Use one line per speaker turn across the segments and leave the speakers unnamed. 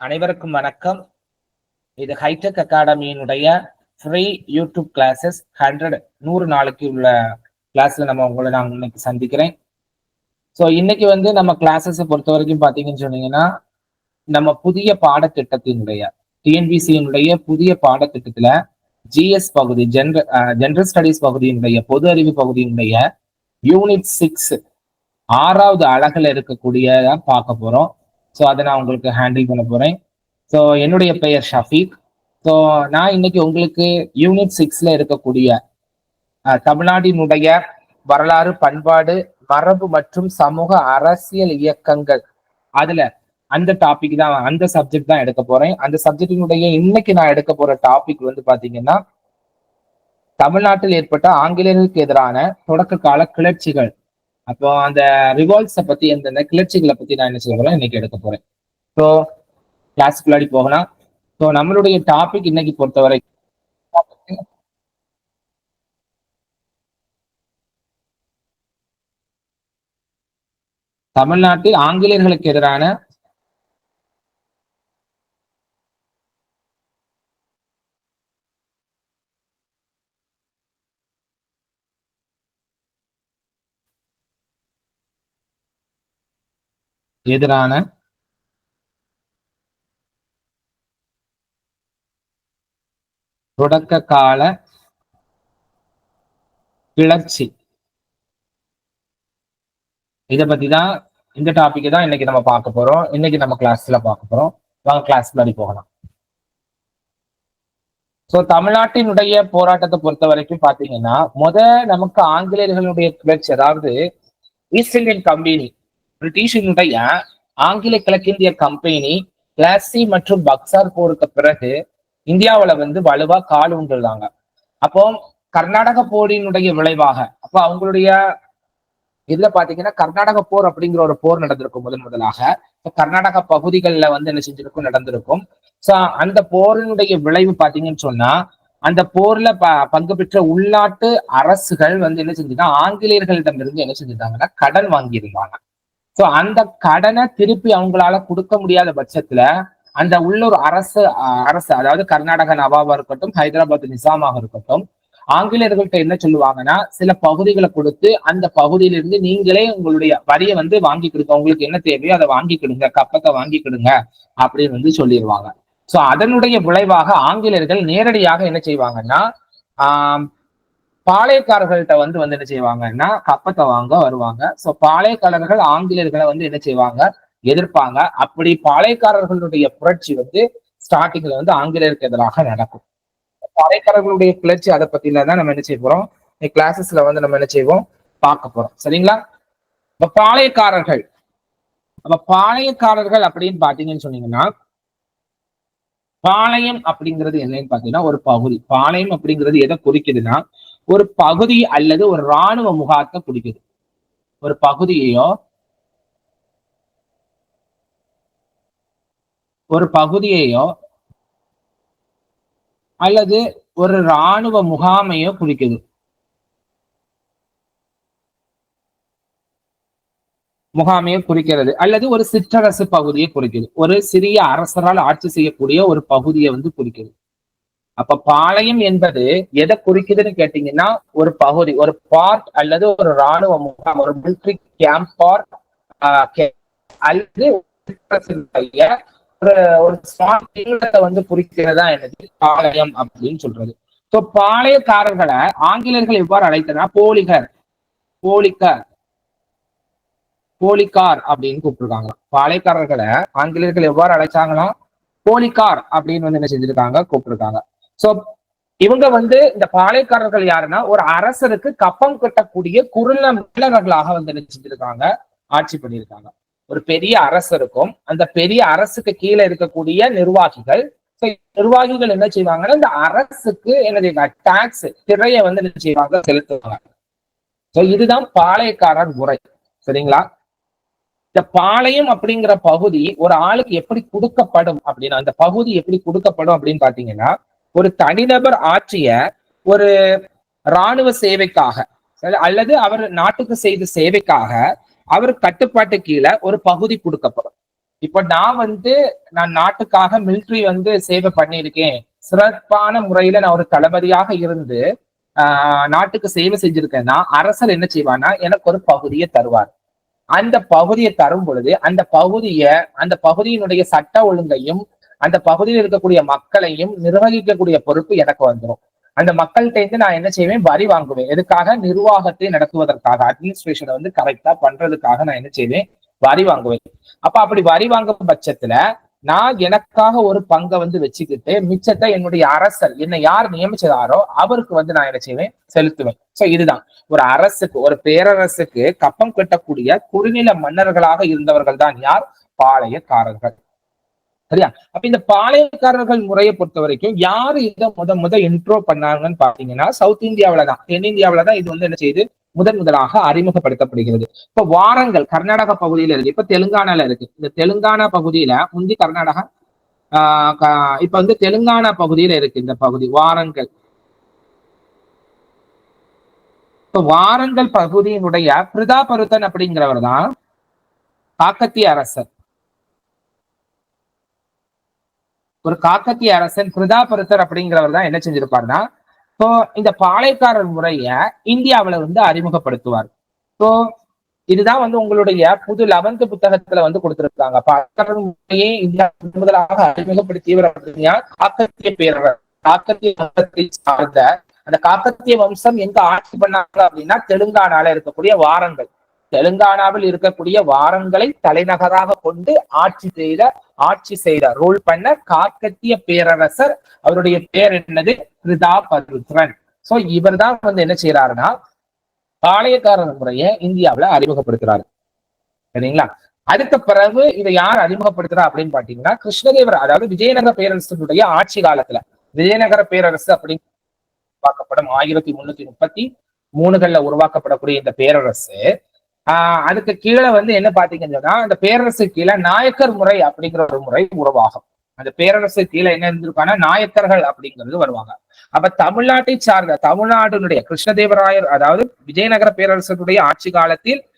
அனைவருக்கும் வணக்கம். இது ஹைடெக் அகாடமியினுடைய ஃப்ரீ யூடியூப் கிளாஸஸ் ஹண்ட்ரட் நூறு நாளைக்கு உள்ள கிளாஸ்ல நம்ம உங்களை நான் இன்னைக்கு சந்திக்கிறேன். ஸோ இன்னைக்கு வந்து நம்ம கிளாஸஸை பொறுத்த வரைக்கும் பார்த்தீங்கன்னு சொன்னீங்கன்னா நம்ம புதிய பாடத்திட்டத்தினுடைய டிஎன்பிசியினுடைய புதிய பாடத்திட்டத்துல ஜிஎஸ் பகுதி ஜென்ர ஜென்ரல் ஸ்டடீஸ் பகுதியினுடைய பொது அறிவு பகுதியினுடைய யூனிட் சிக்ஸ் ஆறாவது அழகுல இருக்கக்கூடியதான் பார்க்க போறோம். ஸோ அதை நான் உங்களுக்கு ஹேண்டில் பண்ண போறேன். ஸோ என்னுடைய பெயர் ஷஃபீக். ஸோ நான் இன்னைக்கு உங்களுக்கு யூனிட் சிக்ஸ்ல இருக்கக்கூடிய தமிழ்நாட்டினுடைய வரலாறு பண்பாடு மரபு மற்றும் சமூக அரசியல் இயக்கங்கள். அதுல அந்த டாபிக் தான் அந்த சப்ஜெக்ட் தான் எடுக்க போறேன். அந்த சப்ஜெக்டினுடைய இன்னைக்கு நான் எடுக்க போற டாபிக் வந்து பார்த்தீங்கன்னா தமிழ்நாட்டில் ஏற்பட்ட ஆங்கிலேயர்களுக்கு எதிரான தொடக்க கால கிளர்ச்சிகள். அப்போ அந்த ரிவால்ட்ஸை பத்தி அந்த கிளர்ச்சிகளை பத்தி நான் என்ன சொல்ல போறேன்? இன்னைக்கு எடுக்க போறேன். ஸோ கிளாஸுக்குள்ளாடி போகலாம். ஸோ நம்மளுடைய டாபிக் இன்னைக்கு பொறுத்தவரை தமிழ்நாட்டில் ஆங்கிலேயர்களுக்கு எதிரான எதிரான தொடக்க கால கிளர்ச்சி. இதை பத்தி தான் இந்த டாபிக் தான் இன்னைக்கு நம்ம பார்க்க போறோம். இன்னைக்கு நம்ம கிளாஸ்ல பார்க்க போறோம். வாங்க கிளாஸ் மாதிரி போகலாம். சோ தமிழ்நாட்டினுடைய போராட்டத்தை பொறுத்த வரைக்கும் பாத்தீங்கன்னா முத நமக்கு ஆங்கிலேயர்களுடைய கிளர்ச்சி அதாவது ஈஸ்ட் இந்தியன் கம்பெனி பிரிட்டிஷினுடைய ஆங்கில கிழக்கிந்திய கம்பெனி பிளாசி மற்றும் பக்சார் போருக்கு பிறகு இந்தியாவில் வந்து வலுவா கால் ஊன்றுறாங்க அப்போ கர்நாடக போரினுடைய விளைவாக அப்போ அவங்களுடைய இதுல பாத்தீங்கன்னா கர்நாடக போர் அப்படிங்கிற ஒரு போர் நடந்திருக்கும் முதன் முதலாக. கர்நாடக பகுதிகளில் வந்து என்ன செஞ்சிருக்கும் நடந்திருக்கும். சோ அந்த போரினுடைய விளைவு பாத்தீங்கன்னு சொன்னா அந்த போர்ல ப பங்கு பெற்ற உள்நாட்டு அரசுகள் வந்து என்ன செஞ்சுட்டாங்க ஆங்கிலேயர்களிடமிருந்து என்ன செஞ்சிருந்தாங்கன்னா கடன் வாங்கியிருந்தாங்க. சோ அந்த கடனை திருப்பி அவங்களால கொடுக்க முடியாத பட்சத்துல அந்த உள்ளூர் அரசு அரசு அதாவது கர்நாடக நவாபா இருக்கட்டும் ஹைதராபாத் நிசாமாக இருக்கட்டும் ஆங்கிலேயர்கள்ட்ட என்ன சொல்லுவாங்கன்னா சில பகுதிகளை கொடுத்து அந்த பகுதியிலிருந்து நீங்களே உங்களுடைய வரியை வந்து வாங்கிக்கிடுங்க உங்களுக்கு என்ன தேவையோ அதை வாங்கிக்கிடுங்க கப்பத்தை வாங்கிக்கிடுங்க அப்படின்னு வந்து சொல்லிடுவாங்க. சோ அதனுடைய விளைவாக ஆங்கிலேயர்கள் நேரடியாக என்ன செய்வாங்கன்னா ஆஹ் பாளையக்காரர்கள்ட்ட வந்து வந்து என்ன செய்வாங்கன்னா கப்பத்தை வாங்க வருவாங்க. சோ பாளையக்காரர்கள் ஆங்கிலேயர்களை வந்து என்ன செய்வாங்க? எதிர்ப்பாங்க. அப்படி பாளையக்காரர்களுடைய புரட்சி வந்து ஸ்டார்டிங்ல வந்து ஆங்கிலேயருக்கு எதிராக நடக்கும். பாளையக்காரர்களுடைய கிளர்ச்சி அதை பத்தின தான் நம்ம என்ன செய்ய போறோம்? கிளாஸஸ்ல வந்து நம்ம என்ன செய்வோம்? பார்க்க போறோம். சரிங்களா? இப்ப பாளையக்காரர்கள். அப்ப பாளையக்காரர்கள் அப்படின்னு பாத்தீங்கன்னு சொன்னீங்கன்னா பாளையம் அப்படிங்கிறது என்னன்னு பாத்தீங்கன்னா ஒரு பகுதி. பாளையம் அப்படிங்கிறது எதை குறிக்குதுன்னா ஒரு பகுதி அல்லது ஒரு ராணுவ முகாத்தை குறிக்குது ஒரு பகுதியையோ ஒரு பகுதியையோ அல்லது ஒரு ராணுவ முகாமையோ குறிக்குது முகாமையை குறிக்கிறது. அல்லது ஒரு சிற்றரசு பகுதியை குறிக்குது. ஒரு சிறிய அரசரால் ஆட்சி செய்யக்கூடிய ஒரு பகுதியை வந்து குறிக்குது. அப்ப பாளையம் என்பது எதை குறிக்குதுன்னு கேட்டீங்கன்னா ஒரு பகுதி ஒரு பார்ட் அல்லது ஒரு ராணுவ முகாம் ஒரு மிலிட்ரி கேம்ப் பார்ட் அல்லது ஒரு ஒரு ஸ்மால் வந்து குறிக்கிறதா என்னது பாளையம் அப்படின்னு சொல்றது. ஸோ பாளையக்காரர்களை ஆங்கிலேயர்கள் எவ்வாறு அழைத்தனா போலிகர் போலிக்கர் போலிக்கார் அப்படின்னு கூப்பிட்டுருக்காங்க. பாளையக்காரர்களை ஆங்கிலேயர்கள் எவ்வாறு அழைச்சாங்கன்னா போலிக்கார் அப்படின்னு வந்து என்ன செஞ்சிருக்காங்க கூப்பிட்டுருக்காங்க. சோ இவங்க வந்து இந்த பாளையக்காரர்கள் யாருன்னா ஒரு அரசருக்கு கப்பம் கட்டக்கூடிய குறுநில மல்லர்களாக வந்து நினைச்சிருக்காங்க செஞ்சிருக்காங்க? ஆட்சி பண்ணியிருக்காங்க. ஒரு பெரிய அரசருக்கும் அந்த பெரிய அரசுக்கு கீழே இருக்கக்கூடிய நிர்வாகிகள் நிர்வாகிகள் என்ன செய்வாங்கன்னா இந்த அரசுக்கு என்ன செய்வாங்க? டாக்ஸ் திரையை வந்து என்ன செய்வாங்க? செலுத்துவாங்க. சோ இதுதான் பாளையக்காரர் முறை சரிங்களா? இந்த பாளையம் அப்படிங்கிற பகுதி ஒரு ஆளுக்கு எப்படி கொடுக்கப்படும் அப்படின்னா அந்த பகுதி எப்படி கொடுக்கப்படும் அப்படின்னு பாத்தீங்கன்னா ஒரு தனிநபர் ஆற்றிய ஒரு இராணுவ சேவைக்காக அல்லது அவர் நாட்டுக்கு செய்த சேவைக்காக அவர் கட்டுப்பாட்டு கீழே ஒரு பகுதி கொடுக்கப்படும். இப்ப நான் வந்து நான் நாட்டுக்காக மிலிட்ரி வந்து சேவை பண்ணியிருக்கேன். சிறப்பான முறையில நான் ஒரு தளபதியாக இருந்து ஆஹ் நாட்டுக்கு சேவை செஞ்சிருக்கேன்னா அரசர் என்ன செய்வான்னா எனக்கு ஒரு பகுதியை தருவார். அந்த பகுதியை தரும் பொழுது அந்த பகுதிய அந்த பகுதியினுடைய சட்ட ஒழுங்கையும் அந்த பகுதியில் இருக்கக்கூடிய மக்களையும் நிர்வகிக்கக்கூடிய பொறுப்பு எனக்கு வந்துடும் அந்த மக்கள்கிட்ட இருந்து நான் என்ன செய்வேன்? வரி வாங்குவேன். எதுக்காக? நிர்வாகத்தை நடத்துவதற்காக. அட்மினிஸ்ட்ரேஷனை வந்து கரெக்டா பண்றதுக்காக நான் என்ன செய்வேன்? வரி வாங்குவேன். அப்ப அப்படி வரி வாங்கும் பட்சத்துல நான் எனக்காக ஒரு பங்கை வந்து வச்சுக்கிட்டு மிச்சத்தை என்னுடைய அரசர் என்னை யார் நியமிச்சதாரோ அவருக்கு வந்து நான் என்ன செய்வேன்? செலுத்துவேன். சோ இதுதான். ஒரு அரசுக்கு ஒரு பேரரசுக்கு கப்பம் கட்டக்கூடிய குறுநில மன்னர்களாக இருந்தவர்கள் தான் யார்? பாளையக்காரர்கள். சரியா? அப்ப இந்த பாளையக்காரர்கள் முறையை பொறுத்த வரைக்கும் யாரு இதை முத முத இன்ட்ரோ பண்ணாங்கன்னு பாத்தீங்கன்னா சவுத் இந்தியாவில தான் தென்னிந்தியாவில தான் இது வந்து என்ன செய்யுது? முதன் முதலாக அறிமுகப்படுத்தப்படுகிறது. இப்ப வாரங்கள் கர்நாடக பகுதியில இருக்கு. இப்ப தெலுங்கானால இருக்கு. இந்த தெலுங்கானா பகுதியில முந்தி கர்நாடகா ஆஹ் இப்ப வந்து தெலுங்கானா பகுதியில இருக்கு இந்த பகுதி வாரங்கள். இப்ப வாரங்கள் பகுதியினுடைய பிரதாபருத்தன் அப்படிங்கிறவர் தான் காக்கத்திய அரசர். ஒரு காக்கத்திய அரசன் பிரதாபருத்தர் அப்படிங்கிறவர் தான் என்ன செஞ்சிருப்பாருன்னா இப்போ இந்த பாளையக்காரர் முறைய இந்தியாவில வந்து அறிமுகப்படுத்துவார். ஸோ இதுதான் வந்து உங்களுடைய புது லெவன்த் புத்தகத்துல வந்து கொடுத்திருக்காங்க. பாளையக்காரர் முறையே இந்தியா முதலாக அறிமுகப்படுத்தியவர் அப்படின்னா காக்கத்திய பேரவர் காக்கத்திய வம்சத்தை சார்ந்த அந்த காக்கத்திய வம்சம் எங்க ஆட்சி பண்ணாங்க அப்படின்னா தெலுங்கானால இருக்கக்கூடிய வாரங்கள். தெலுங்கானாவில் இருக்கக்கூடிய வாரங்களை தலைநகராக கொண்டு ஆட்சி செய்த ஆட்சி செய்த ரூல் பண்ண காக்கத்திய பேரரசர் அவருடைய பேர் என்னது? கிருதாபருத்ரன். சோ இவர் தான் வந்து என்ன செய்யறாருன்னா பாளையக்காரர் முறையை இந்தியாவுல அறிமுகப்படுத்துறாரு. சரிங்களா? அதுக்கு பிறகு இதை யார் அறிமுகப்படுத்துறா அப்படின்னு பாத்தீங்கன்னா கிருஷ்ணதேவர் அதாவது விஜயநகர பேரரசனுடைய ஆட்சி காலத்துல. விஜயநகர பேரரசு அப்படின்னு உருவாக்கப்படும். ஆயிரத்தி முன்னூத்தி முப்பத்தி மூணுகள்ல உருவாக்கப்படக்கூடிய இந்த பேரரசு ஆஹ் அதுக்கு கீழே வந்து என்ன பாத்தீங்கன்னு சொன்னா அந்த பேரரசு கீழே நாயக்கர் முறை அப்படிங்கிற ஒரு முறை உருவாகும். அந்த பேரரசு கீழே என்ன இருந்திருக்காங்கன்னா நாயக்கர்கள் அப்படிங்கிறது வருவாங்க. அப்ப தமிழ்நாட்டை சார்ந்த தமிழ்நாட்டினுடைய கிருஷ்ணதேவராயர் அதாவது விஜயநகர பேரரசனுடைய ஆட்சி காலத்தில்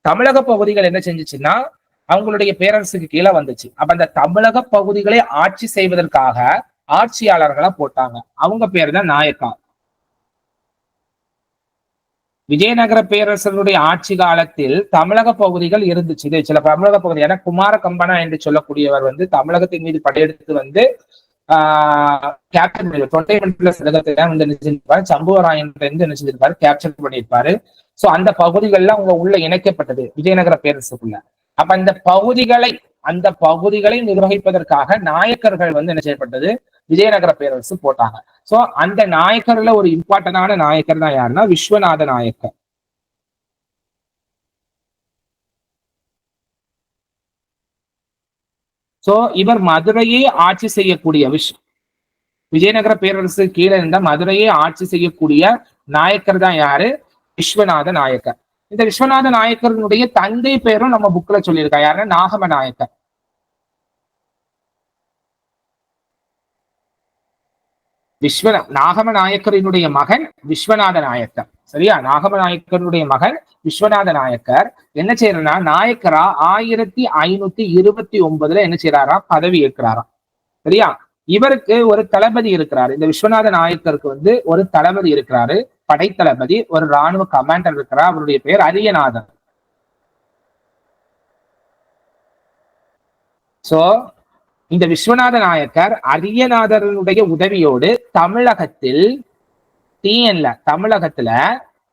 தமிழக பகுதிகள் என்ன செஞ்சுச்சுன்னா அவங்களுடைய பேரரசுக்கு கீழே வந்துச்சு. அப்ப அந்த தமிழக பகுதிகளை ஆட்சி செய்வதற்காக ஆட்சியாளர்களா போட்டாங்க. அவங்க பேர் தான் நாயக்கா. விஜயநகர பேரரசனுடைய ஆட்சி காலத்தில் தமிழக பகுதிகள் இருந்துச்சு. இது சில தமிழக பகுதி ஏன்னா குமார கம்பனா என்று சொல்லக்கூடியவர் வந்து தமிழகத்தின் மீது படையெடுத்து வந்து ஆஹ் கேப்டன் தொண்டை வந்து நினைச்சிருப்பாரு. சம்புவராயன் வந்து நினைச்சிருப்பாரு கேப்சர் பண்ணியிருப்பாரு. சோ அந்த பகுதிகள்லாம் அவங்க உள்ள இணைக்கப்பட்டது விஜயநகர பேரரசுக்குள்ள. அப்ப அந்த பகுதிகளை அந்த பகுதிகளை நிர்வகிப்பதற்காக நாயக்கர்கள் வந்து என்ன செய்யப்பட்டது? விஜயநகர பேரரசு போட்டாங்க. சோ அந்த நாயக்கர்ல ஒரு இம்பார்ட்டன்டான நாயக்கர் தான் யாருன்னா விஸ்வநாத நாயக்கர். சோ இவர் மதுரையே ஆட்சி செய்யக்கூடிய விஷ் விஜயநகர பேரரசு கீழே இருந்த மதுரையை ஆட்சி செய்யக்கூடிய நாயக்கர் தான் யாரு? விஸ்வநாத நாயக்கர். இந்த விஸ்வநாத நாயக்கருடைய தந்தை பேரும் நம்ம புக்ல சொல்லியிருக்கா யாருன்னா நாகம நாயக்கர். விஸ்வ நாகம நாயக்கரினுடைய மகன் விஸ்வநாத நாயக்கர். சரியா? நாகம நாயக்கருடைய மகன் விஸ்வநாத நாயக்கர். என்ன செய்யறா நாயக்கரா ஆயிரத்தி ஐநூத்தி இருபத்தி ஒன்பதுல என்ன செய்யறாரா? பதவி ஏற்கிறாராம். சரியா? இவருக்கு ஒரு தளபதி இருக்கிறாரு. இந்த விஸ்வநாத நாயக்கருக்கு வந்து ஒரு தளபதி இருக்கிறாரு. படைத்தளபதி ஒரு ராணுவ கமாண்டர் இருக்கிறார். அவருடைய பெயர் அரியநாதன். சோ இந்த விஸ்வநாத நாயக்கர் அரியநாதனுடைய உதவியோடு தமிழகத்தில் டிஎன்ல தமிழகத்துல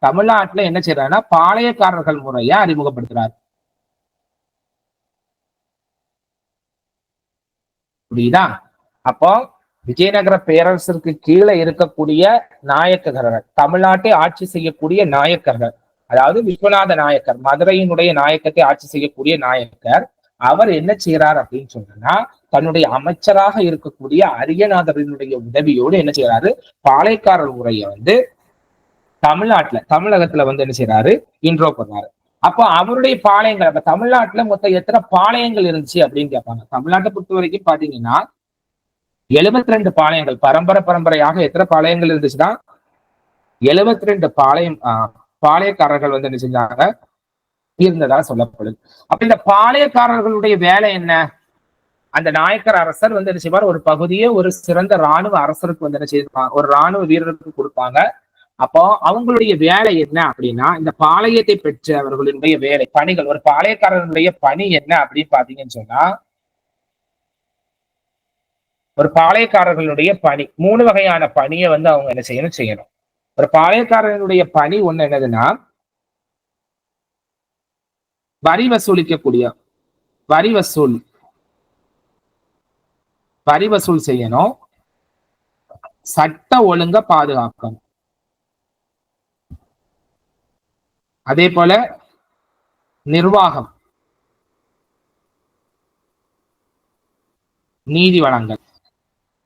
தமிழ்நாட்டுல என்ன செய்யறாருன்னா பாளையக்காரர்கள் முறைய அறிமுகப்படுத்துறாரு. புரியுதா? அப்போ விஜயநகர பேரரசிற்கு கீழே இருக்கக்கூடிய நாயக்கர்கள் தமிழ்நாட்டை ஆட்சி செய்யக்கூடிய நாயக்கர்கள் அதாவது விஸ்வநாத நாயக்கர் மதுரையினுடைய நாயக்கத்தை ஆட்சி செய்யக்கூடிய நாயக்கர் அவர் என்ன செய்யறார் அப்படின்னு சொன்னா தன்னுடைய அமைச்சராக இருக்கக்கூடிய அரியநாதரினுடைய உதவியோடு என்ன செய்யறாரு பாளையக்காரர் முறையை வந்து தமிழ்நாட்டுல தமிழகத்துல வந்து என்ன செய்யறாரு இன்ட்ரோ பண்றாரு அப்போ அவருடைய பாளையங்கள் அப்ப தமிழ்நாட்டுல மொத்தம் எத்தனை பாளையங்கள் இருந்துச்சு அப்படின்னு கேட்பாங்க. தமிழ்நாட்டை பொறுத்த வரைக்கும் பாத்தீங்கன்னா எழுபத்தி ரெண்டு பாளையங்கள். பரம்பரை பரம்பரையாக எத்தனை பாளையங்கள் இருந்துச்சுன்னா எழுபத்தி ரெண்டு பாளையம் பாளையக்காரர்கள் வந்து என்ன செஞ்சாங்க? இருந்ததா சொல்லப்படுது அப்ப இந்த பாளையக்காரர்களுடைய வேலை என்ன? அந்த நாயக்கர் அரசர் வந்து என்ன செய்வார்? ஒரு பகுதியை ஒரு சிறந்த ராணுவ அரசருக்கு வந்து என்ன செய்வாங்க ஒரு ராணுவ வீரருக்கு கொடுப்பாங்க. அப்போ அவங்களுடைய வேலை என்ன அப்படின்னா இந்த பாளையத்தை பெற்றவர்களுடைய வேலை பணிகள் ஒரு பாளையக்காரனுடைய பணி என்ன அப்படின்னு பாத்தீங்கன்னு சொன்னா ஒரு பாளையக்காரர்களுடைய பணி மூணு வகையான பணியை வந்து அவங்க என்ன செய்யணும் செய்யணும். ஒரு பாளையக்காரர்களுடைய பணி ஒண்ணு என்னதுன்னா வரி வசூலிக்கக்கூடிய வரி வசூல் வரி வசூல் செய்யணும். சட்ட ஒழுங்க பாதுகாக்கணும். அதே போல நிர்வாகம் நீதி வழங்கல்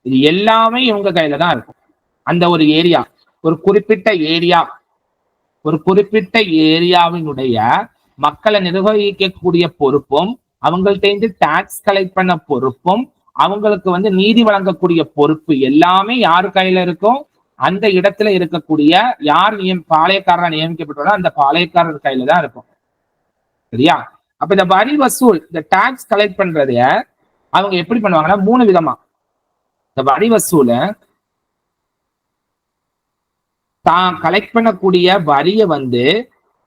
இது எல்லாமே இவங்க கையில தான் இருக்கும். அந்த ஒரு ஏரியா ஒரு குறிப்பிட்ட ஏரியா ஒரு குறிப்பிட்ட ஏரியாவினுடைய மக்களை நிர்வகிக்கக்கூடிய பொறுப்பும் அவங்கள்ட்ட டாக்ஸ் கலெக்ட் பண்ண பொறுப்பும் அவங்களுக்கு வந்து நீதி வழங்கக்கூடிய பொறுப்பு எல்லாமே யாரு கையில இருக்கும்? அந்த இடத்துல இருக்கக்கூடிய யார் நியம் பாளையக்காரரா நியமிக்கப்பட்டோட அந்த பாளையக்காரர் கையில தான் இருக்கும். சரியா? அப்ப இந்த வரி வசூல் இந்த டாக்ஸ் கலெக்ட் பண்றத அவங்க எப்படி பண்ணுவாங்கன்னா மூணு விதமா இந்த வரி வசூல தான் கலெக்ட் பண்ணக்கூடிய வரிய வந்து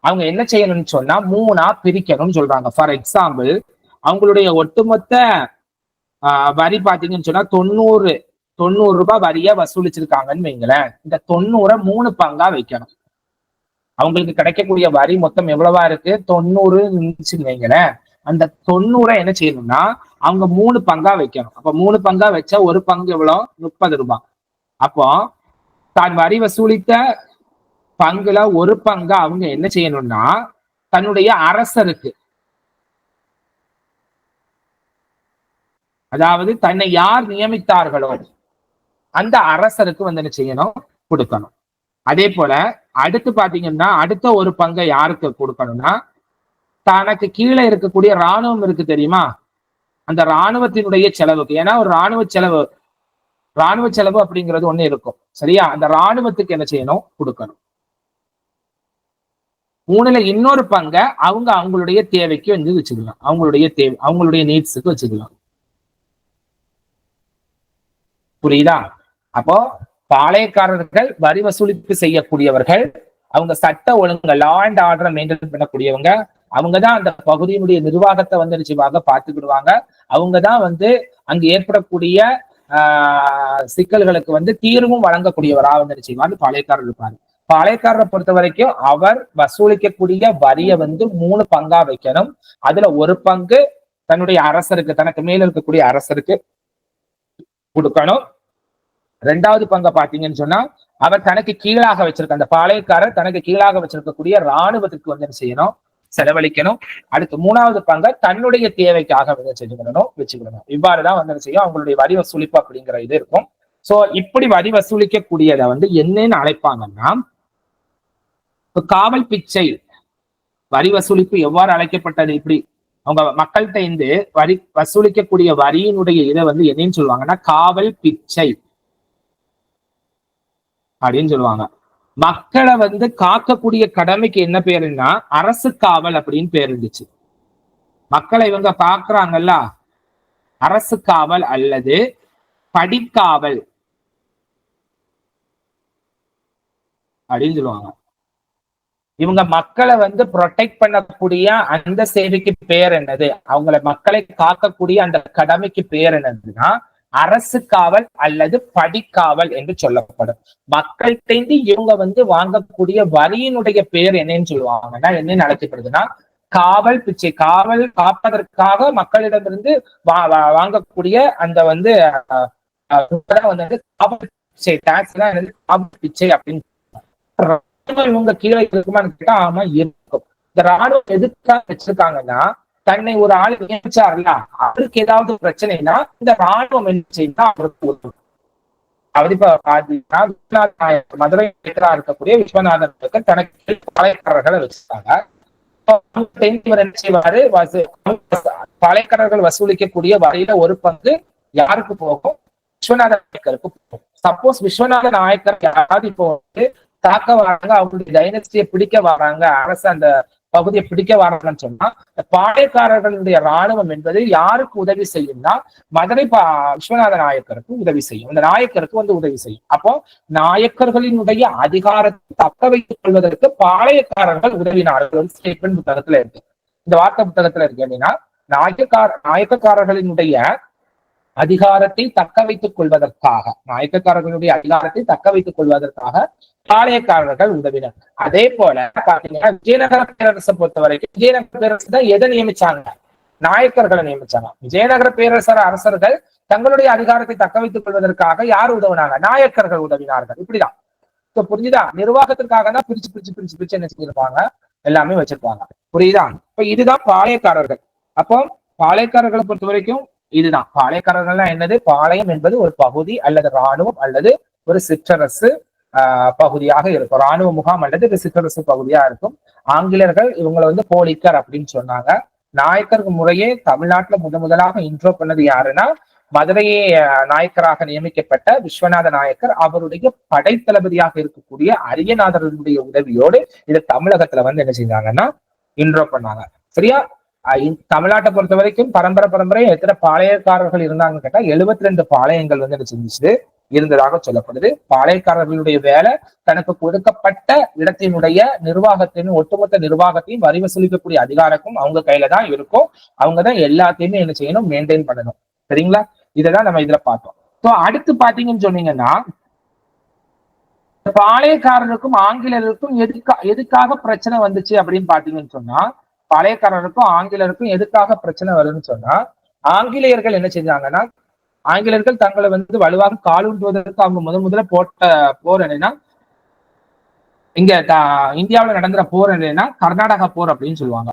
அவங்க என்ன செய்யணும்னு சொன்னா மூணா பிரிக்கணும்னு சொல்றாங்க. ஃபார் எக்ஸாம்பிள் அவங்களுடைய ஒட்டுமொத்த வரி பாத்தீங்கன்னு சொன்னா தொண்ணூறு தொண்ணூறு ரூபாய் வரியா வசூலிச்சிருக்காங்கன்னு வைங்களேன். இந்த தொண்ணூறை மூணு பங்கா வைக்கணும். அவங்களுக்கு கிடைக்கக்கூடிய வரி மொத்தம் எவ்வளவா இருக்கு? தொண்ணூறு இருந்துச்சுன்னு வைங்களேன். அந்த தொண்ணூறை என்ன செய்யணும்னா அவங்க மூணு பங்கா வைக்கணும். அப்ப மூணு பங்கா வச்சா ஒரு பங்கு எவ்வளோ? முப்பது ரூபாய். அப்போ தான் வரி வசூலித்த பங்குல ஒரு பங்கு அவங்க என்ன செய்யணும்னா தன்னுடைய அரசருக்கு அதாவது தன்னை யார் நியமித்தார்களோ அந்த அரசருக்கு வந்து என்ன செய்யணும்? கொடுக்கணும். அதே போல அடுத்து பாத்தீங்கன்னா அடுத்த ஒரு பங்கை யாருக்கு கொடுக்கணும்னா தனக்கு கீழே இருக்கக்கூடிய ராணுவம் இருக்கு தெரியுமா? அந்த ராணுவத்தினுடைய செலவுக்கு. ஏன்னா ஒரு ராணுவ செலவு ராணுவ செலவு அப்படிங்கிறது ஒண்ணு இருக்கும். சரியா? அந்த ராணுவத்துக்கு என்ன செய்யணும்? கொடுக்கணும். மூணுல இன்னொரு பங்க அவங்க அவங்களுடைய தேவைக்கு வந்து வச்சுக்கலாம். அவங்களுடைய தேவை அவங்களுடைய நீட்ஸுக்கு வச்சுக்கலாம். புரியுதா? அப்போ பாளையக்காரர்கள் வரி வசூலிப்பு செய்யக்கூடியவர்கள் அவங்க சட்ட ஒழுங்கு லா அண்ட் ஆர்டரை மெயின்டைன் பண்ணக்கூடியவங்க அவங்கதான் அந்த பகுதியினுடைய நிர்வாகத்தை வந்து நிச்சயமாக பார்த்துக்கிடுவாங்க. அவங்கதான் வந்து அங்கு ஏற்படக்கூடிய ஆஹ் சிக்கல்களுக்கு வந்து தீர்வும் வழங்கக்கூடியவராக வந்து நிச்சயமாக பாளையக்காரர் இருப்பாரு. பாளையக்காரரை பொறுத்த வரைக்கும் அவர் வசூலிக்கக்கூடிய வரியை வந்து மூணு பங்கா வைக்கணும். அதுல ஒரு பங்கு தன்னுடைய அரசருக்கு தனக்கு மேல இருக்கக்கூடிய அரசருக்கு கொடுக்கணும். ரெண்டாவது பங்கை பாத்தீங்கன்னு சொன்னா அவர் தனக்கு கீழாக வச்சிருக்க அந்த பாளையக்காரர் தனக்கு கீழாக வச்சிருக்கக்கூடிய ராணுவத்துக்கு வந்து என்ன செய்யணும்? செலவழிக்கணும். அடுத்து மூணாவது பங்கை தன்னுடைய தேவைக்காக வந்து செஞ்சுக்கணும் வச்சுக்கணும் இவ்வாறுதான் வந்து செய்யும்? அவங்களுடைய வரி வசூலிப்பு அப்படிங்கிற இது இருக்கும். சோ இப்படி வரி வசூலிக்கக்கூடியதை வந்து என்னன்னு அழைப்பாங்கன்னா காவல் பிச்சை வரி வசூலிப்பு எவ்வாறு அழைக்கப்பட்டது? இப்படி அவங்க மக்கள்கிட்ட இருந்து வரி வசூலிக்கக்கூடிய வரியினுடைய இதை வந்து என்னன்னு சொல்லுவாங்கன்னா காவல் பிச்சை அப்படின்னு சொல்லுவாங்க. மக்களை வந்து காக்கக்கூடிய கடமைக்கு என்ன பேருன்னா அரசு காவல் அப்படின்னு பேர் இருந்துச்சு. மக்களை இவங்க காக்குறாங்கல்ல அரசு காவல் அல்லது படிக்காவல் அப்படின்னு சொல்லுவாங்க. இவங்க மக்களை வந்து ப்ரொடெக்ட் பண்ணக்கூடிய அந்த சேவைக்கு பேர் என்னது? அவங்கள மக்களை காக்கக்கூடிய அந்த கடமைக்கு பேர் என்னதுன்னா அரசு காவல் அல்லது படிக்காவல் என்று சொல்லப்படும். மக்கள்கிட்ட இவங்க வந்து வாங்கக்கூடிய வரியினுடைய பேர் என்னன்னு சொல்லுவாங்கன்னா என்ன நடத்தப்படுதுன்னா காவல் பிச்சை காவல் காப்பதற்காக மக்களிடமிருந்து வாங்கக்கூடிய அந்த வந்து வந்து காவல் பிச்சை டாக்ஸ் தான் காவல் பிச்சை அப்படின்னு இவங்க கீழே இருக்குமான்னு கேட்டா ஆமா இருக்கும். இந்த ராணுவம் எதுக்காக வச்சிருக்காங்கன்னா தன்னை ஒரு ஆள் நியமிச்சார்ல? அவருக்கு ஏதாவது பிரச்சனைனா இந்த ராணுவம் என்ன செய்யுன்னா அவருக்கு உதவும். அவர் இப்ப பாத்தீங்கன்னா மதுரை இருக்கக்கூடிய விஸ்வநாதனுக்கு தனக்கு பழையக்காரர்களை வச்சிருக்காங்க. இவர் என்ன செய்வாரு? பழையக்காரர்கள் வசூலிக்கக்கூடிய வரையில ஒரு பங்கு யாருக்கு போகும்? விஸ்வநாத நாயக்கருக்கு போகும். சப்போஸ் விஸ்வநாத நாயக்கர் யாராவது இப்போ வந்து தாக்க வராங்க அவங்களுடைய டைனஸ்டியை பிடிக்க வராங்க அரசு அந்த பகுதியை பிடிக்க வராங்கன்னு சொன்னா இந்த பாளையக்காரர்களுடைய ராணுவம் என்பது யாருக்கு உதவி செய்யும்னா மதுரை பா விஸ்வநாத நாயக்கருக்கு உதவி செய்யும். அந்த நாயக்கருக்கு வந்து உதவி செய்யும். அப்போ நாயக்கர்களினுடைய அதிகாரத்தை தக்க வைத்துக் கொள்வதற்கு பாளையக்காரர்கள் உதவினார்கள். ஸ்டேட்மெண்ட் புத்தகத்துல இருக்கு. இந்த வார்த்தை புத்தகத்துல இருக்கு. அப்படின்னா நாயக்கார நாயக்கக்காரர்களினுடைய அதிகாரத்தை தக்க வைத்துக் கொள்வதற்காக நாயக்கக்காரர்களுடைய அதிகாரத்தை தக்க வைத்துக் கொள்வதற்காக பாளையக்காரர்கள் உதவினர். அதே போல பாத்தீங்கன்னா விஜயநகர பேரரசை பொறுத்த வரைக்கும் விஜயநகர பேரரசு தான் எதை நியமிச்சாங்க? நாயக்கர்களை நியமிச்சாங்க. விஜயநகர பேரரசர் அரசர்கள் தங்களுடைய அதிகாரத்தை தக்க வைத்துக் கொள்வதற்காக யார் உதவினாங்க? நாயக்கர்கள் உதவினார்கள். இப்படிதான். இப்ப புரிஞ்சுதா? நிர்வாகத்திற்காக தான் பிரிச்சு பிரிச்சு பிரிச்சு பிரிச்சு என்ன செஞ்சிருப்பாங்க? எல்லாமே வச்சிருப்பாங்க. புரியுதா? இப்ப இதுதான் பாளையக்காரர்கள். அப்போ பாளையக்காரர்களை பொறுத்த வரைக்கும் இதுதான். பாளையக்காரர்கள்லாம் என்னது? பாளையம் என்பது ஒரு பகுதி அல்லது ராணுவம் அல்லது ஒரு சிற்றரசு ஆஹ் பகுதியாக இருக்கும். ராணுவ முகாம் அல்லது சிற்றரசு பகுதியா இருக்கும். ஆங்கிலேயர்கள் இவங்களை வந்து போலிக்கர் அப்படின்னு சொன்னாங்க. நாயக்கர் முறையே தமிழ்நாட்டுல முத முதலாக இன்ட்ரோ பண்ணது யாருன்னா மதுரையே நாயக்கராக நியமிக்கப்பட்ட விஸ்வநாத நாயக்கர். அவருடைய படைத்தளபதியாக இருக்கக்கூடிய அரியநாதருடைய உதவியோடு இதை தமிழகத்துல வந்து என்ன செஞ்சாங்கன்னா இன்ட்ரோ பண்ணாங்க. சரியா? தமிழ்நாட்டை பொறுத்த வரைக்கும் பரம்பரை பரம்பரை எத்தனை பாளையக்காரர்கள் இருந்தாங்கன்னு கேட்டா எழுபத்தி ரெண்டு பாளையங்கள் வந்து என்ன செஞ்சிச்சு இருந்ததாக சொல்லப்படுது. பாளையக்காரர்களுடைய வேலை தனக்கு கொடுக்கப்பட்ட இடத்தினுடைய நிர்வாகத்தையும் ஒட்டுமொத்த நிர்வாகத்தையும் வரி வசூலிக்கக்கூடிய அதிகாரக்கும் அவங்க கையில தான் இருக்கும். அவங்க தான் எல்லாத்தையுமே என்ன செய்யணும் மெயின்டைன் பண்ணணும். சரிங்களா? இதைதான் நம்ம இதுல பார்த்தோம். ஸோ அடுத்து பாத்தீங்கன்னு சொன்னீங்கன்னா பாளையக்காரருக்கும் ஆங்கிலேயருக்கும் எதுக்கா எதுக்காக பிரச்சனை வந்துச்சு அப்படின்னு பாத்தீங்கன்னு சொன்னா பழையக்காரருக்கும் ஆங்கிலேயருக்கும் எதுக்காக பிரச்சனை வருதுன்னு சொன்னா ஆங்கிலேயர்கள் என்ன செஞ்சாங்கன்னா ஆங்கிலேயர்கள் தங்களை வந்து வலுவாக காலூன்றுவதற்கு அவங்க முதல் முதல்ல போட்ட போர் என்னன்னா இங்க த- இந்தியாவுல நடந்துற போர் என்னன்னா கர்நாடகா போர் அப்படின்னு சொல்லுவாங்க.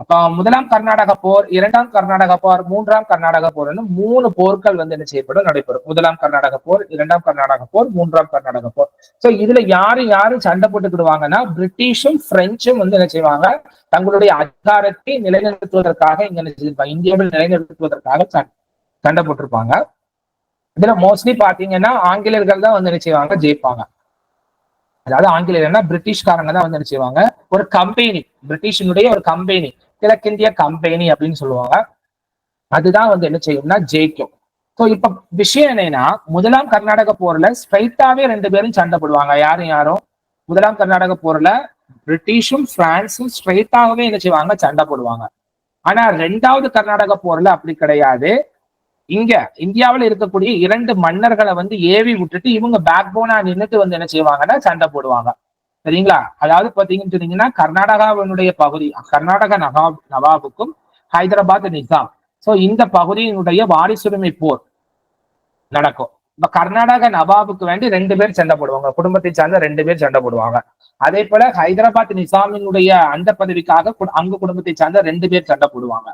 அப்ப முதலாம் கர்நாடக போர் இரண்டாம் கர்நாடக போர் மூன்றாம் கர்நாடக போர் மூணு போர்கள் வந்து என்ன செய்யப்படும்? நடைபெறும். முதலாம் கர்நாடக போர் இரண்டாம் கர்நாடக போர் மூன்றாம் கர்நாடக போர். சோ இதுல யாரு யாரு சண்டை போட்டுக்கிடுவாங்கன்னா பிரிட்டிஷும் பிரெஞ்சும் வந்து என்ன செய்வாங்க? தங்களுடைய அதிகாரத்தை நிலைநிறுத்துவதற்காக இங்க என்ன செஞ்சிருப்பாங்க இந்தியாவில் நிலைநிறுத்துவதற்காக சண்- சண்டை போட்டிருப்பாங்க. இதுல மோஸ்ட்லி பாத்தீங்கன்னா ஆங்கிலேயர்கள் தான் வந்து என்ன செய்வாங்க? ஜெயிப்பாங்க. அதாவது ஆங்கிலேயர்னா பிரிட்டிஷ்காரங்க தான் வந்து என்ன செய்வாங்க? ஒரு கம்பெனி பிரிட்டிஷினுடைய ஒரு கம்பெனி கிழக்கிந்திய கம்பெனி அப்படின்னு சொல்லுவாங்க. அதுதான் வந்து என்ன செய்யும்னா ஜெயிக்கும். ஸோ இப்ப விஷயம் என்னன்னா முதலாம் கர்நாடக போர்ல ஸ்ட்ரைட்டாவே ரெண்டு பேரும் சண்டை போடுவாங்க. யாரும் யாரும். முதலாம் கர்நாடக போர்ல பிரிட்டிஷும் பிரான்ஸும் ஸ்ட்ரைட்டாகவே என்ன செய்வாங்க? சண்டை போடுவாங்க. ஆனா ரெண்டாவது கர்நாடக போர்ல அப்படி கிடையாது. இங்க இந்தியாவில் இருக்கக்கூடிய இரண்டு மன்னர்களை வந்து ஏவி விட்டுட்டு இவங்க பேக் போனா நின்னுட்டு வந்து என்ன செய்வாங்கன்னா சண்டை போடுவாங்க. சரிங்களா? அதாவது பாத்தீங்கன்னு சொன்னீங்கன்னா கர்நாடகாவினுடைய பகுதி கர்நாடக நவாப் நவாபுக்கும் ஹைதராபாத் நிசாம். சோ இந்த பகுதியினுடைய வாரிசுரிமை போர் நடக்கும். இப்ப கர்நாடக நவாபுக்கு வேண்டி ரெண்டு பேர் சண்டை போடுவாங்க. குடும்பத்தை சார்ந்த ரெண்டு பேர் சண்டை போடுவாங்க. அதே போல ஹைதராபாத் நிசாமினுடைய அந்த பதவிக்காக கு- குடும்பத்தை சார்ந்த ரெண்டு பேர் சண்டை போடுவாங்க.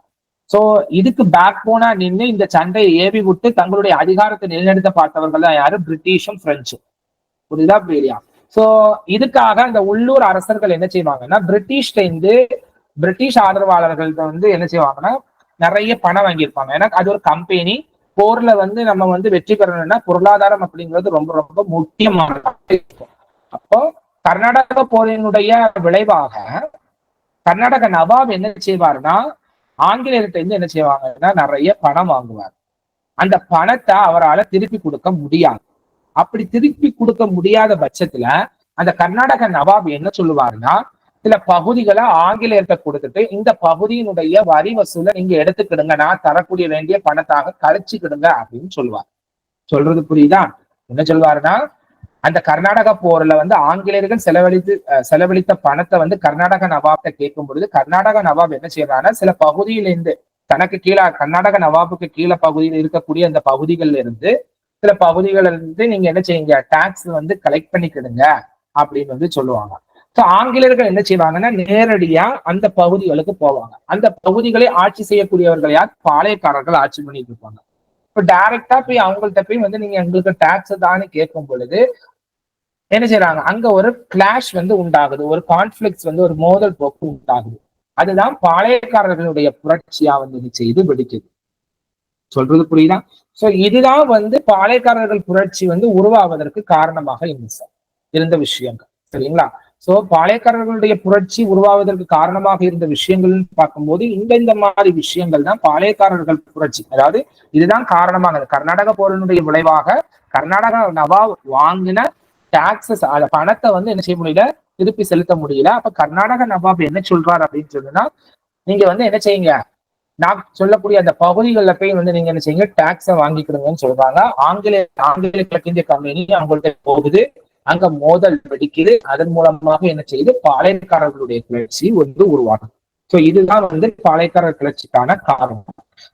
சோ இதுக்கு பேக் போனா நின்று இந்த சண்டையை ஏவி விட்டு தங்களுடைய அதிகாரத்தை நிலைநிறுத்த பார்த்தவர்கள் தான் யாரு? பிரிட்டிஷும் பிரெஞ்சும். புரியுதா? புரியலையா? சோ இதுக்காக அந்த உள்ளூர் அரசர்கள் என்ன செய்வாங்கன்னா பிரிட்டிஷ்ல இருந்து பிரிட்டிஷ் ஆதரவாளர்கள் வந்து என்ன செய்வாங்கன்னா நிறைய பணம் வாங்கியிருப்பாங்க. ஏன்னா அது ஒரு கம்பெனி போர்ல வந்து நம்ம வந்து வெற்றி பெறணும்னா பொருளாதாரம் அப்படிங்கிறது ரொம்ப ரொம்ப முக்கியமானதாக இருக்கும். அப்போ கர்நாடக போரினுடைய விளைவாக கர்நாடக நவாப் என்ன செய்வாருன்னா ஆங்கிலேயர்கிட்ட இருந்து என்ன செய்வாங்கன்னா நிறைய பணம் வாங்குவார். அந்த பணத்தை அவரால் திருப்பி கொடுக்க முடியாது. அப்படி திருப்பி கொடுக்க முடியாத பட்சத்துல அந்த கர்நாடக நவாப் என்ன சொல்லுவாருன்னா சில பகுதிகளை ஆங்கிலேயர்கிட்ட கொடுத்துட்டு இந்த பகுதியினுடைய வரி வசூலை நீங்க எடுத்துக்கிடுங்க. நான் தரக்கூடிய வேண்டிய பணத்தாக கழிச்சுக்கிடுங்க அப்படின்னு சொல்லுவார். சொல்றது புரியுதா? என்ன சொல்லுவாருன்னா அந்த கர்நாடக போர்ல வந்து ஆங்கிலேயர்கள் செலவழித்து செலவழித்த பணத்தை வந்து கர்நாடக நவாப்ட கேட்கும் பொழுது கர்நாடக நவாப் என்ன செய்யறாருன்னா சில பகுதியிலிருந்து தனக்கு கீழே கர்நாடக நவாபுக்கு கீழே பகுதியில் இருக்கக்கூடிய அந்த பகுதிகள்ல இருந்து சில பகுதிகள்ல இருந்து நீங்க என்ன செய்யுங்க டாக்ஸ் வந்து கலெக்ட் பண்ணிக்கிடுங்க அப்படின்னு வந்து சொல்லுவாங்க. ஸோ ஆங்கிலேயர்கள் என்ன செய்வாங்கன்னா நேரடியா அந்த பகுதிகளுக்கு போவாங்க. அந்த பகுதிகளை ஆட்சி செய்யக்கூடியவர்கள் யார்? பாளையக்காரர்கள் ஆட்சி பண்ணிட்டு இருப்பாங்க. இப்போ டைரக்டா போய் அவங்கள்ட்ட போய் வந்து நீங்க எங்களுக்கு டாக்ஸ் தான்னு கேட்கும் பொழுது என்ன செய்றாங்க? அங்க ஒரு கிளாஷ் வந்து உண்டாகுது. ஒரு கான்ஃபிளிக்ஸ் வந்து ஒரு மோதல் போக்கு உண்டாகுது. அதுதான் பாளையக்காரர்களுடைய புரட்சியா வந்து இது செய்து வெடிக்குது சொல்றது புரியுதா? சோ இதுதான் வந்து பாளையக்காரர்கள் புரட்சி வந்து உருவாவதற்கு காரணமாக இருந்துச்சு இருந்த விஷயங்கள். சரிங்களா? சோ பாளையக்காரர்களுடைய புரட்சி உருவாவதற்கு காரணமாக இருந்த விஷயங்கள் பார்க்கும்போது இந்த இந்த மாதிரி விஷயங்கள் தான் பாளையக்காரர்கள் புரட்சி. அதாவது இதுதான் காரணமாக. கர்நாடக போரனுடைய விளைவாக கர்நாடகா நவாப் வாங்கின டாக்ஸஸ் பணத்தை வந்து என்ன செய்ய முடியல? திருப்பி செலுத்த முடியல. அப்ப கர்நாடக நவாப் என்ன சொல்றாரு அப்படின்னு சொன்னா நீங்க வந்து என்ன செய்யுங்க? நான் சொல்லக்கூடிய அந்த பகுதிகளில் போய் வந்து நீங்க என்ன செய்யுங்க டாக்ஸை வாங்கிக்கிடுங்கன்னு சொல்றாங்க. ஆங்கில ஆங்கில கிழக்கிந்திய கம்பெனி அவங்கள்ட்ட போகுது. அங்க மோதல் வெடிக்குது. அதன் மூலமாக என்ன செய்யுது? பாளையக்காரர்களுடைய கிளர்ச்சி வந்து உருவாகும் சோ இதுதான் வந்து பாளையக்காரர் கிளர்ச்சிக்கான காரணம்.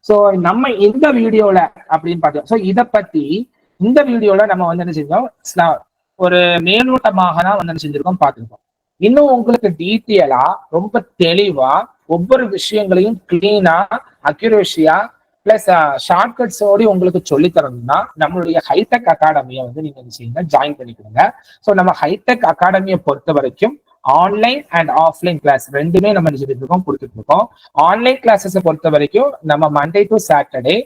சோ நம்ம இந்த வீடியோல அப்படின்னு பார்த்தோம் சோ இத பத்தி இந்த வீடியோல நம்ம வந்து என்ன செஞ்சோம்? ஒரு மேலோட்டமாக தான் வந்து என்ன செஞ்சிருக்கோம் பார்த்துருக்கோம். இன்னும் உங்களுக்கு டீட்டெயிலா ரொம்ப தெளிவா ஒவ்வொரு விஷயங்களையும் கிளீனா அக்யூரேஷியா பிளஸ் ஷார்ட்கட்ஸோடய உங்களுக்கு சொல்லி தரணும்னா நம்மளுடைய ஹைடெக் அகாடமியை வந்து நீங்க என்ன செய்யுங்க ஜாயின் பண்ணிக்கோங்க. ஸோ நம்ம ஹைடெக் அகாடமியை பொறுத்த வரைக்கும் ஆன்லைன் அண்ட் ஆஃப்லைன் கிளாஸ் ரெண்டுமே நம்ம என்ன இருக்கோம் கொடுத்துட்டு இருக்கோம். ஆன்லைன் கிளாஸஸை பொறுத்த வரைக்கும் நம்ம மண்டே டு சாட்டர்டே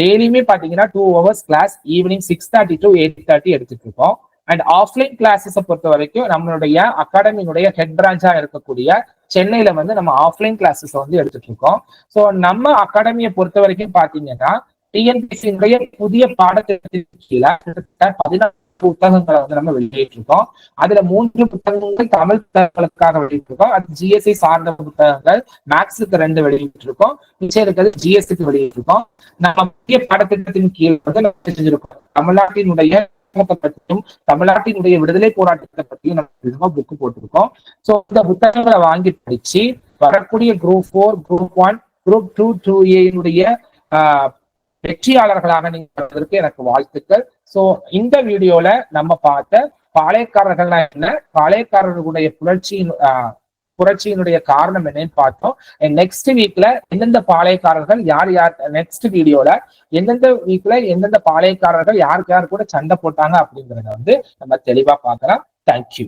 டெய்லியுமே பாத்தீங்கன்னா two hours class evening six thirty to eight thirty எடுத்துட்டு இருக்கோம். அண்ட் ஆஃப்லைன் கிளாஸஸை பொறுத்த வரைக்கும் நம்மளுடைய அகாடமியுடைய ஹெட் பிரான்ச்சா இருக்கக்கூடிய சென்னையில வந்து நம்ம ஆஃப்லைன் கிளாஸஸ் வந்து எடுத்துட்டு இருக்கோம் ஸோ நம்ம அகாடமியை பொறுத்த வரைக்கும் பாத்தீங்கன்னா டிஎன்பிசியினுடைய புதிய பாடத்திட்டத்தின் கீழே பதினாறு புத்தகங்களை வந்து நம்ம வெளியிட்டிருக்கோம். அதுல மூன்று புத்தகங்கள் தமிழ் புத்தகங்களுக்காக வெளியிட்டிருக்கோம். அது ஜிஎஸ்சி சார்ந்த புத்தகங்கள் மேக்ஸுக்கு ரெண்டு வெளியிட்டிருக்கோம். மிச்சம் இருக்கிறது ஜிஎஸ்சிக்கு வெளியிட்டிருக்கோம். நம்ம புதிய பாடத்திட்டத்தின் கீழ் வந்து நம்ம செஞ்சிருக்கோம். தமிழ்நாட்டினுடைய இயக்கத்தை பற்றியும் தமிழ்நாட்டினுடைய விடுதலை போராட்டத்தை பற்றியும் நம்ம விதமா புக்கு போட்டிருக்கோம். சோ இந்த புத்தகங்களை வாங்கி படிச்சு வரக்கூடிய group four group one group two two ஏனுடைய வெற்றியாளர்களாக நீங்க எனக்கு வாழ்த்துக்கள். சோ இந்த வீடியோல நம்ம பார்த்த பாளையக்காரர்கள்னா என்ன? பாளையக்காரர்களுடைய புரட்சியின் ஆஹ், புரட்சியினுடைய காரணம் என்னன்னு பார்த்தோம். நெக்ஸ்ட் வீக்ல எந்தெந்த பாளையக்காரர்கள் யார் யார் நெக்ஸ்ட் வீடியோல எந்தெந்த வீக்ல எந்தெந்த பாளையக்காரர்கள் யாருக்கு யார் கூட சண்டை போட்டாங்க அப்படிங்கறத வந்து நம்ம தெளிவா பார்க்கலாம். தேங்க்யூ